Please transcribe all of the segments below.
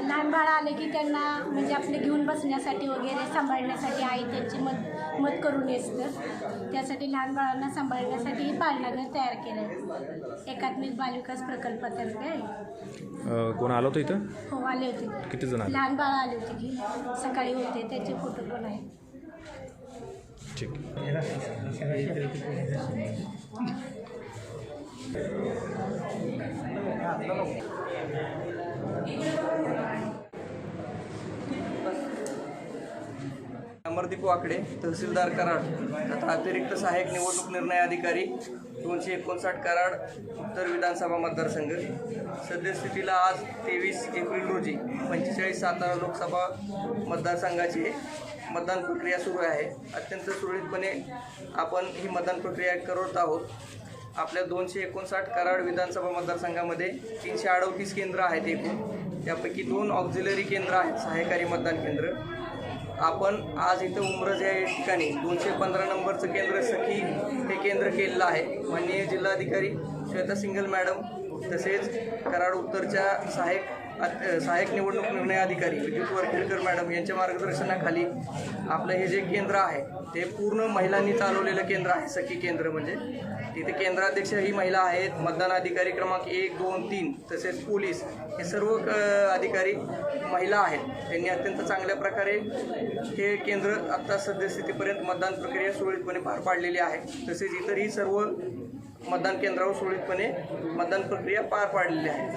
लहान बाळं आले की त्यांना म्हणजे आपले घेऊन बसण्यासाठी वगैरे सांभाळण्यासाठी आई त्यांची मत मत करून असतं त्यासाठी लहान बाळांना सांभाळण्यासाठी हे पाळणाघर तयार केलं आहे एकात्मिक बालविकास प्रकल्पातर्फे. आहे. कोण आलं होतं इथं? हो आले होते. किती जण लहान बाळं आले होते की सकाळी होते त्याचे फोटो पण आहेत. ঠিক Thank you. अमरदीप वाकडे तहसीलदार कराड. तथा अतिरिक्त सहाय्यक निवडणूक निर्णय अधिकारी दोनशे एकोणसाठ कराड उत्तर विधानसभा मतदारसंघ. सद्यस्थितीला आज तेवीस एप्रिल रोजी पंचेचाळीस सातारा लोकसभा मतदारसंघाची मतदान प्रक्रिया सुरू आहे. अत्यंत सुरळीतपणे आपण ही मतदान प्रक्रिया करत आहोत. आपल्या दोनशे एकोणसाठ कराड विधानसभा मतदारसंघामध्ये तीनशे अडतीस केंद्र आहेत एकूण. त्यापैकी दोन ऑक्झिलरी केंद्र आहेत सहाय्यकारी मतदान केंद्र. आपण आज इथं उमरज या ठिकाणी दोनशे पंधरा नंबरचं केंद्र सखी हे केंद्र केलेलं आहे. माननीय जिल्हाधिकारी श्वेता सिंगल मॅडम तसेच कराड उत्तरच्या सहाय्यक सहाय्यक निवडणूक निर्णय अधिकारी विद्युत वरखेडकर मॅडम यांच्या मार्गदर्शनाखाली आपलं हे जे केंद्र आहे ते पूर्ण महिलांनी चालवलेलं केंद्र आहे सखी केंद्र म्हणजे. तिथे केंद्राध्यक्ष ही महिला आहेत मतदान अधिकारी क्रमांक एक दोन तीन तसेच पोलीस हे सर्व क- अधिकारी महिला आहेत. त्यांनी अत्यंत चांगल्या प्रकारे हे केंद्र आत्ता सद्यस्थितीपर्यंत मतदान प्रक्रिया सुरळीतपणे पार पाडलेली आहे. तसेच इतरही सर्व मतदान केंद्रावर सुरळीतपणे मतदान प्रक्रिया पार पाडलेली आहे.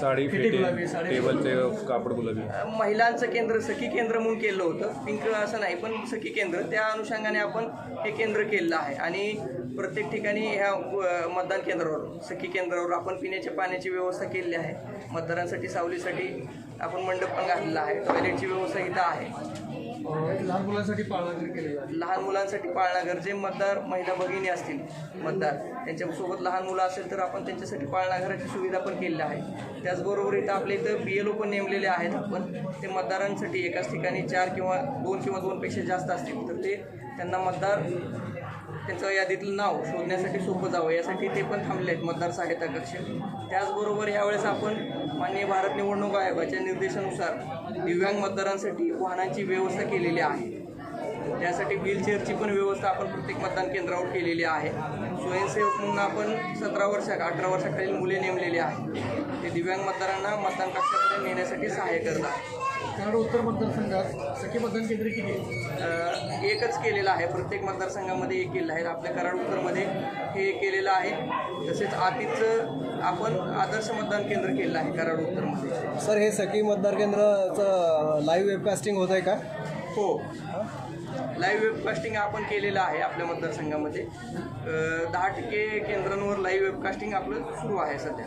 साडी टेबलचे कापड गुलाबी. महिलांचं केंद्र सखी केंद्र म्हणून केलं होतं. पिंक असं नाही पण सखी केंद्र. त्या अनुषंगाने आपण हे केंद्र केलेलं आहे. आणि प्रत्येक ठिकाणी ह्या मतदान केंद्रावर सखी केंद्रावर आपण पिण्याच्या पाण्याची व्यवस्था केलेली आहे. मतदारांसाठी सावलीसाठी आपण मंडप पण घातलेला आहे. टॉयलेटची व्यवस्था इथं आहे. लहान मुलांसाठी पाळणाघर केलेलं लहान मुलांसाठी पाळणाघर जे मतदार महिला भगिनी असतील मतदार त्यांच्यासोबत लहान मुलं असेल तर आपण त्यांच्यासाठी पाळणाघराची सुविधा पण केलेली आहे. त्याचबरोबर इथं आपल्या इथं बी एल ओ पण नेमलेले आहेत आपण. ते मतदारांसाठी एकाच ठिकाणी चार किंवा दोन किंवा दोनपेक्षा जास्त असतील तर ते त्यांना मतदार त्यांचं यादीतलं नाव शोधण्यासाठी सोपं जावं यासाठी ते पण थांबले आहेत मतदार सहायता कक्ष त्याचबरोबर यावेळेस आपण माननीय भारत निवडणूक आयोगाच्या निर्देशानुसार दिव्यांग मतदारांसाठी वाहनांची व्यवस्था केलेली आहे. त्यासाठी व्हीलचेअरची पण व्यवस्था आपण प्रत्येक मतदान केंद्रावर केलेली आहे. स्वयंसेवक म्हणून आपण सतरा वर्षा अठरा वर्षाखालील मुले नेमलेली आहेत. ते दिव्यांग मतदारांना मतदान कक्षापर्यंत नेण्यासाठी सहाय्य करतात. कराड उत्तर मतदारसंघात सखी मतदान केंद्र किती एकच केलेलं आहे. प्रत्येक मतदारसंघामध्ये एक केलं आहे. आपल्या कराड उत्तरमध्ये हे केलेलं आहे. तसेच आतीचं आपण आदर्श मतदान केंद्र केलं आहे कराड उत्तरमध्ये. सर हे सखी मतदार केंद्राचं लाईव्ह वेबकास्टिंग होत आहे का? हो. लाईव्ह वेबकास्टिंग आपण केलेलं आहे आपल्या मतदारसंघामध्ये. दहा टक्के केंद्रांवर लाईव्ह वेबकास्टिंग आपलं सुरू आहे सध्या.